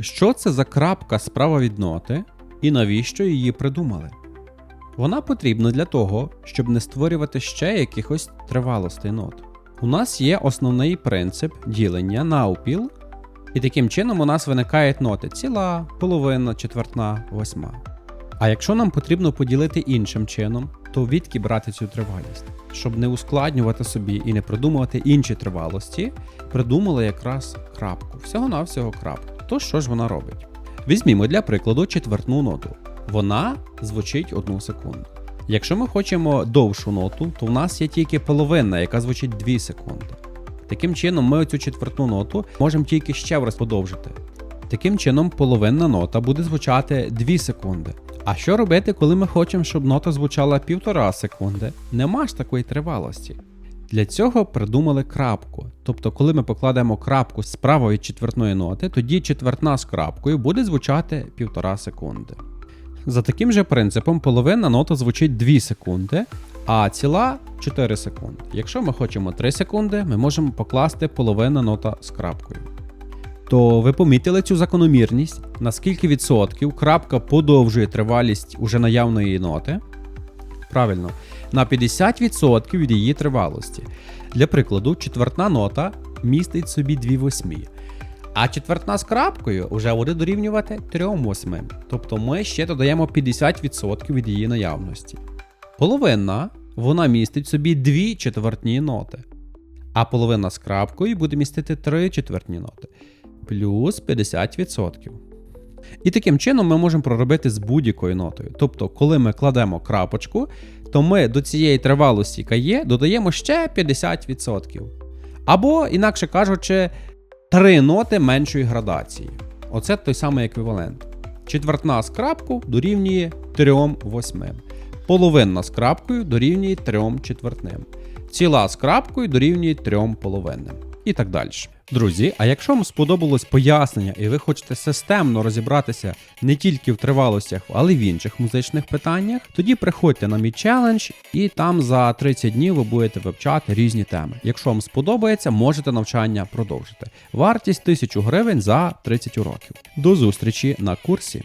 Що це за крапка справа від ноти і навіщо її придумали? Вона потрібна для того, щоб не створювати ще якихось тривалостей нот. У нас є основний принцип ділення навпіл, і таким чином у нас виникають ноти ціла, половина, четвертна, восьма. А якщо нам потрібно поділити іншим чином, то відки брати цю тривалість? Щоб не ускладнювати собі і не придумувати інші тривалості, придумали якраз крапку. Всього-навсього крапку. То що ж вона робить? Візьмімо для прикладу четвертну ноту. Вона звучить одну секунду. Якщо ми хочемо довшу ноту, то в нас є тільки половина, яка звучить 2 секунди. Таким чином, ми оцю четвертну ноту можемо тільки ще раз подовжити. Таким чином, половинна нота буде звучати 2 секунди. А що робити, коли ми хочемо, щоб нота звучала 1,5 секунди? Нема ж такої тривалості. Для цього придумали крапку. Тобто, коли ми покладемо крапку справа від четвертної ноти, тоді четвертна з крапкою буде звучати 1,5 секунди. За таким же принципом, половина нота звучить 2 секунди, а ціла 4 секунди. Якщо ми хочемо 3 секунди, ми можемо покласти половина нота з крапкою. То ви помітили цю закономірність? На скільки відсотків крапка подовжує тривалість уже наявної ноти? Правильно, на 50% від її тривалості. Для прикладу, четвертна нота містить собі 2 восьмі. А четвертна з крапкою вже буде дорівнювати 3 восьмим. Тобто ми ще додаємо 50% від її наявності. Половина вона містить собі 2 четвертні ноти. А половина з крапкою буде містити 3 четвертні ноти. Плюс 50%. І таким чином ми можемо проробити з будь-якою нотою. Тобто, коли ми кладемо крапочку, то ми до цієї тривалості, яка є, додаємо ще 50%. Або, інакше кажучи, три ноти меншої градації. Оце той самий еквівалент. Четвертна з крапку дорівнює 3 восьмим. Половинна з крапкою дорівнює 3 четвертним. Ціла з крапкою дорівнює 3 половинним. І так далі. Друзі, а якщо вам сподобалось пояснення і ви хочете системно розібратися не тільки в тривалостях, але й в інших музичних питаннях, тоді приходьте на мій челендж, і там за 30 днів ви будете вивчати різні теми. Якщо вам сподобається, можете навчання продовжити. Вартість 1000 гривень за 30 уроків. До зустрічі на курсі.